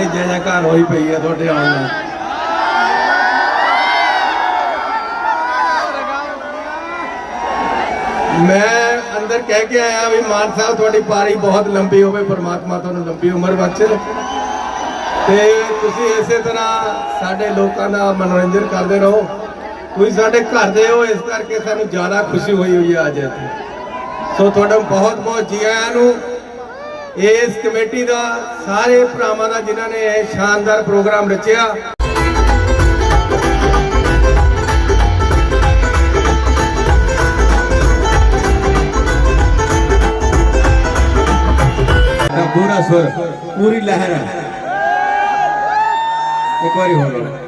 ਕੇ ਜੈ ਜੈਕਾਰ ਹੋਈ ਪਈ ਹੈ ਤੁਹਾਡੇ ਆਉਣ ਨਾਲ ਮੈਂ ਅੰਦਰ ਕਹਿ ਕੇ ਆਇਆ ਵੀ ਮਾਨ ਸਾਹਿਬ, ਤੁਹਾਡੀ ਪਾਰੀ ਬਹੁਤ ਲੰਬੀ ਹੋਵੇ, ਪਰਮਾਤਮਾ ਤੁਹਾਨੂੰ ਲੰਬੀ ਉਮਰ ਬਖਸ਼ੇ। ਤੇ ਤੁਸੀਂ ਇਸੇ ਤਰ੍ਹਾਂ ਸਾਡੇ ਲੋਕਾਂ ਦਾ ਮਨੋਰੰਜਨ ਕਰਦੇ ਰਹੋ। ਤੁਸੀਂ ਸਾਡੇ ਘਰ ਦੇ ਹੋ, ਇਸ ਕਰਕੇ ਸਾਨੂੰ ਜ਼ਿਆਦਾ ਖੁਸ਼ੀ ਹੋਈ ਹੋਈ ਹੈ ਅੱਜ ਇੱਥੇ। ਸੋ ਤੁਹਾਡਾ ਬਹੁਤ ਬਹੁਤ ਜੀ ਆਇਆਂ ਨੂੰ ਇਸ ਕਮੇਟੀ ਦਾ ਸਾਰੇ ਭਰਾਵਾਂ ਦਾ ਜਿਨ੍ਹਾਂ ਨੇ ਇਹ ਸ਼ਾਨਦਾਰ ਪ੍ਰੋਗਰਾਮ ਰਚਿਆ। ਪੂਰਾ ਸੁਰ, ਪੂਰੀ ਲਹਿਰ ਹੈ। ਇੱਕ ਵਾਰੀ ਹੋਰ।